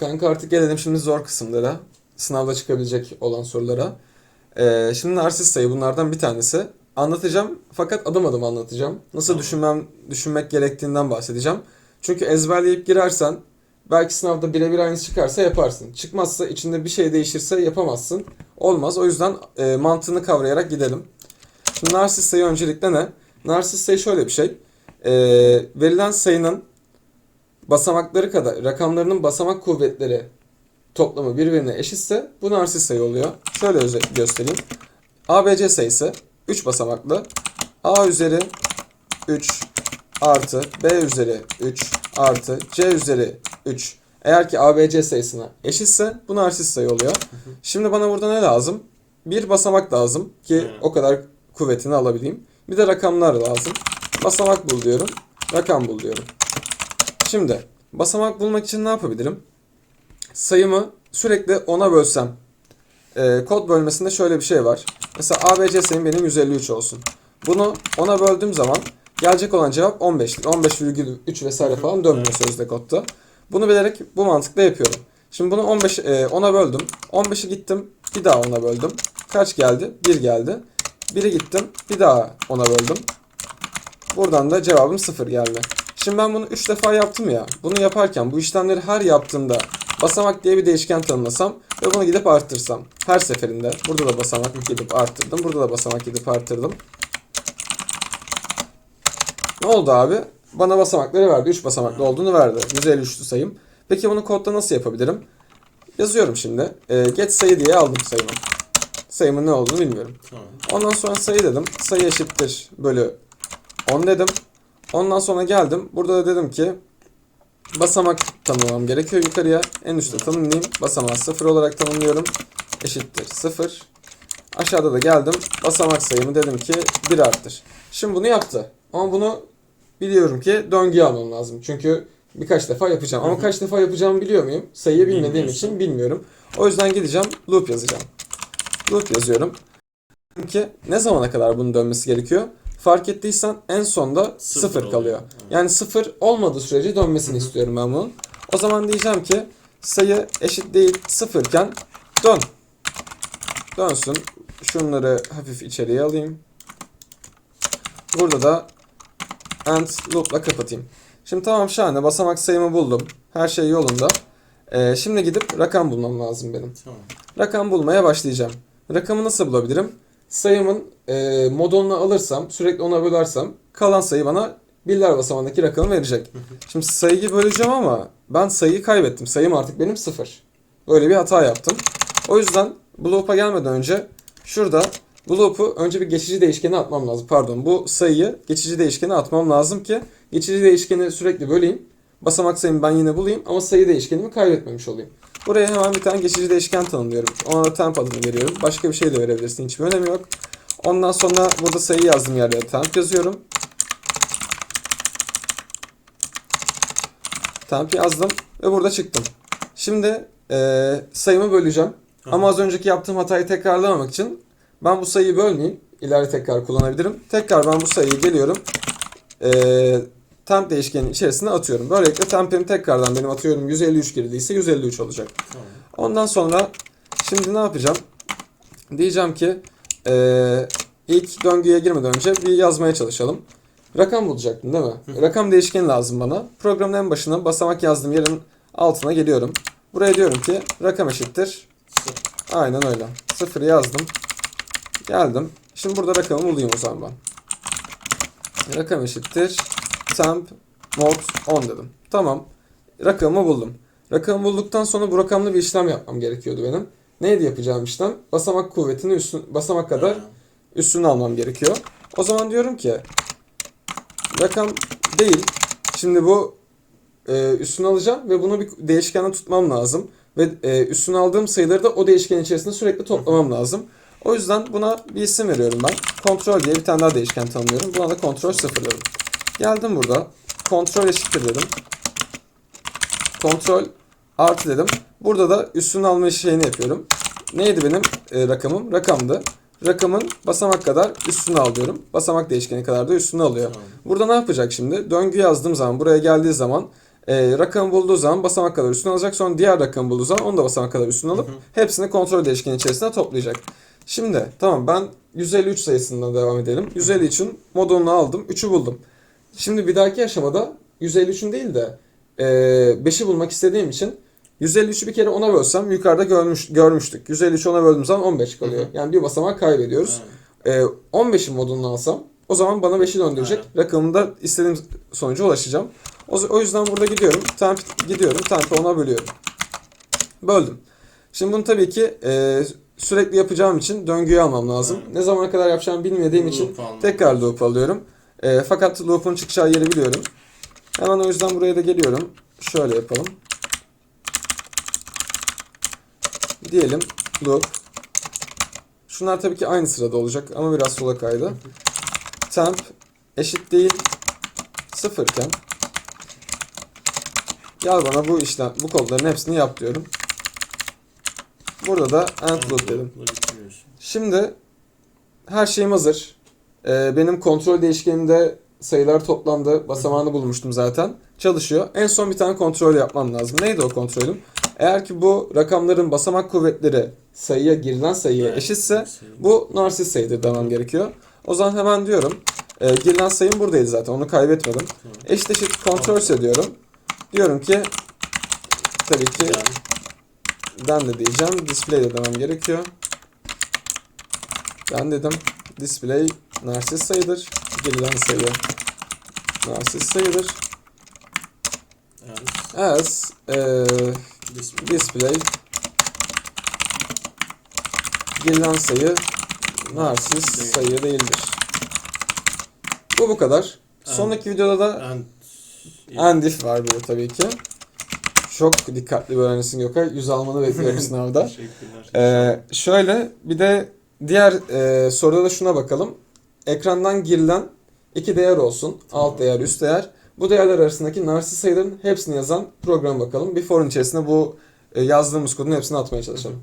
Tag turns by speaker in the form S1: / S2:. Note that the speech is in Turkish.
S1: Kanka artık gelelim şimdi zor kısımlara. Sınavda çıkabilecek olan sorulara. Ee, şimdi narsist sayı bunlardan bir tanesi. Anlatacağım fakat adım adım anlatacağım. Nasıl
S2: Tamam.
S1: düşünmem, düşünmek gerektiğinden bahsedeceğim. Çünkü ezberleyip girersen belki sınavda birebir aynısı çıkarsa yaparsın. Çıkmazsa içinde bir şey değişirse yapamazsın. Olmaz. O yüzden e, mantığını kavrayarak gidelim. Şimdi narsist sayı öncelikle ne? Narsist sayı şöyle bir şey. Ee, verilen sayının basamakları kadar rakamlarının basamak kuvvetleri toplamı birbirine eşitse bu narsist sayı oluyor. Şöyle göstereyim. ABC sayısı 3 basamaklı. A üzeri 3 artı B üzeri 3 artı C üzeri 3. Eğer ki ABC sayısına eşitse bu narsist sayı oluyor. Şimdi bana burada ne lazım? Bir basamak lazım ki o kadar kuvvetini alabileyim. Bir de rakamlar lazım. Basamak bul diyorum. Rakam bul diyorum. Şimdi basamak bulmak için ne yapabilirim? Sayımı sürekli 10'a bölsem. Ee, kod bölmesinde şöyle bir şey var. Mesela ABC sayım benim 153 olsun. Bunu 10'a böldüğüm zaman gelecek olan cevap 15'tir. 15,3 vesaire falan dönmüyor sözde kodda. Bunu bilerek bu mantıkla yapıyorum. Şimdi bunu 15 e, 10'a böldüm. 15'i gittim. Bir daha 10'a böldüm. Kaç geldi? 1 geldi. 1'i gittim. Bir daha 10'a böldüm. Buradan da cevabım 0 geldi. Şimdi ben bunu 3 defa yaptım ya. Bunu yaparken bu işlemleri her yaptığımda basamak diye bir değişken tanımlasam ve bunu gidip arttırsam. Her seferinde burada da basamak gidip arttırdım. Burada da basamak gidip arttırdım. Ne oldu abi? Bana basamakları verdi. 3 basamaklı olduğunu verdi. 153'lü sayım. Peki bunu kodda nasıl yapabilirim? Yazıyorum şimdi. Ee, get sayı diye aldım sayımı. Sayımın ne olduğunu bilmiyorum. Ondan sonra sayı dedim. Sayı eşittir bölü 10 dedim. Ondan sonra geldim. Burada da dedim ki basamak tanımlamam gerekiyor yukarıya. En üstte tanımlayayım. Basamağı 0 olarak tanımlıyorum. Eşittir 0. Aşağıda da geldim. Basamak sayımı dedim ki 1 arttır. Şimdi bunu yaptı. Ama bunu biliyorum ki döngüye almam lazım. Çünkü birkaç defa yapacağım. Ama kaç defa yapacağımı biliyor muyum? Sayıyı bilmediğim için bilmiyorum. O yüzden gideceğim loop yazacağım. Loop yazıyorum ki ne zamana kadar bunun dönmesi gerekiyor? Fark ettiysen en sonda
S2: Sıfır
S1: 0
S2: oluyor.
S1: kalıyor.
S2: Evet.
S1: Yani 0 olmadığı sürece dönmesini
S2: Hı hı.
S1: istiyorum ben bunun. O zaman diyeceğim ki sayı eşit değil 0 iken dön. Dönsün. Şunları hafif içeriye alayım. Burada da and loop'la kapatayım. Şimdi tamam şahane basamak sayımı buldum. Her şey yolunda. Ee, şimdi gidip rakam bulmam lazım benim
S2: Tamam.
S1: rakam bulmaya başlayacağım. Rakamı nasıl bulabilirim? Sayımın e, modulunu alırsam, sürekli ona bölersem kalan sayı bana birler basamağındaki rakamı verecek. Şimdi sayıyı böleceğim ama ben sayıyı kaybettim. Sayım artık benim sıfır. Böyle bir hata yaptım. O yüzden bu loop'a gelmeden önce şurada bu loop'u önce bir geçici değişkene atmam lazım. Pardon bu sayıyı geçici değişkene atmam lazım ki geçici değişkeni sürekli böleyim. Basamak sayımı ben yine bulayım ama sayı değişkenimi kaybetmemiş olayım. Buraya hemen bir tane geçici değişken tanımlıyorum. Ona da temp adını veriyorum. Başka bir şey de verebilirsin. Hiçbir önemi yok. Ondan sonra burada sayı yazdım yerde temp yazıyorum. Temp yazdım ve burada çıktım. Şimdi eee, sayımı böleceğim. Ama az önceki yaptığım hatayı tekrarlamamak için ben bu sayıyı bölmeyeyim. İleride tekrar kullanabilirim. Tekrar ben bu sayıyı geliyorum. Eee temp değişkenin içerisine atıyorum. Böylelikle tempim tekrardan benim atıyorum 153 girdiyse 153 olacak.
S2: Tamam.
S1: Ondan sonra şimdi ne yapacağım? Diyeceğim ki eee, ilk döngüye girmeden önce bir yazmaya çalışalım. Rakam bulacaktım değil mi?
S2: Hı.
S1: Rakam değişkeni lazım bana. Programın en başına basamak yazdığım yerin altına geliyorum. Buraya diyorum ki rakam eşittir.
S2: Sıfır.
S1: Aynen öyle. Sıfır yazdım. Geldim. Şimdi burada rakamı bulayım o zaman ben. Rakam eşittir. Temp mod 10 dedim. Tamam. Rakamı buldum. Rakamı bulduktan sonra bu rakamlı bir işlem yapmam gerekiyordu benim. Neydi yapacağım işlem? Basamak kuvvetini üstün, basamak kadar
S2: Ha.
S1: üstüne almam gerekiyor. O zaman diyorum ki rakam değil. Şimdi bu e, üstüne alacağım ve bunu bir değişkende tutmam lazım. Ve e, üstüne aldığım sayıları da o değişken içerisinde sürekli toplamam lazım. O yüzden buna bir isim veriyorum ben. Kontrol diye bir tane daha değişken tanımlıyorum. Buna da kontrol sıfırladım. Geldim burada. Kontrol eşittir dedim. Kontrol artı dedim. Burada da üstüne alma şeyini yapıyorum. Neydi benim e, rakamım? Rakamdı. Rakamın basamak kadar üstüne alıyorum. Basamak değişkeni kadar da üstüne alıyor.
S2: Tamam.
S1: Burada ne yapacak şimdi? Döngü yazdığım zaman buraya geldiği zaman e, rakamı bulduğu zaman basamak kadar üstüne alacak. Sonra diğer rakamı bulduğu zaman onu da basamak kadar üstüne alıp
S2: Hı hı.
S1: hepsini kontrol değişkeni içerisine toplayacak. Şimdi tamam ben 153 sayısından devam edelim. 153'ün modulunu aldım. 3'ü buldum. Şimdi bir dahaki aşamada 153'ün değil de e, 5'i bulmak istediğim için 153'ü bir kere ona bölsem yukarıda görmüş, görmüştük. 153'ü ona böldüğüm zaman 15 kalıyor.
S2: Hı hı.
S1: Yani bir basamak kaybediyoruz.
S2: Aynen.
S1: Ee, 15'in modunu alsam o zaman bana 5'i döndürecek. Rakamında istediğim sonuca ulaşacağım. O, o yüzden burada gidiyorum. Temp gidiyorum. Temp'i ona bölüyorum. Böldüm. Şimdi bunu tabii ki e, sürekli yapacağım için döngüyü almam lazım.
S2: Aynen.
S1: Ne zamana kadar yapacağımı bilmediğim için
S2: Loop almak
S1: tekrar
S2: lazım.
S1: loop alıyorum. E, fakat loop'un çıkacağı yeri biliyorum. Hemen o yüzden buraya da geliyorum. Şöyle yapalım. Diyelim loop. Şunlar tabii ki aynı sırada olacak ama biraz sola kaydı. Temp eşit değil sıfırken gel bana bu işlem bu kodların hepsini yap diyorum. Burada da end loop dedim. Şimdi her şeyim hazır. Ee, benim kontrol değişkenimde sayılar toplandı. Basamağını bulmuştum zaten. Çalışıyor. En son bir tane kontrol yapmam lazım. Neydi o kontrolüm? Eğer ki bu rakamların basamak kuvvetleri sayıya girilen sayıya eşitse bu narsist sayıdır demem gerekiyor. O zaman hemen diyorum. E, girilen sayım buradaydı zaten. Onu kaybetmedim. Eşit eşit kontrol ediyorum. Diyorum ki tabii ki den de diyeceğim. Display de demem gerekiyor. Ben dedim. Display narsist sayıdır. Girilen sayı narsist sayıdır. As e, display. girilen sayı narsist sayı değildir. Bu bu kadar. Sonraki videoda da
S2: And
S1: and if var burada tabii ki. Çok dikkatli bir öğrencisin Gökay. Yüz almanı bekliyorum sınavda.
S2: Teşekkürler.
S1: Ee, şöyle bir de diğer e, soruda da şuna bakalım. Ekrandan girilen iki değer olsun. Alt değer, üst değer. Bu değerler arasındaki narsist sayıların hepsini yazan program bakalım. Bir forun içerisine bu e, yazdığımız kodun hepsini atmaya çalışalım.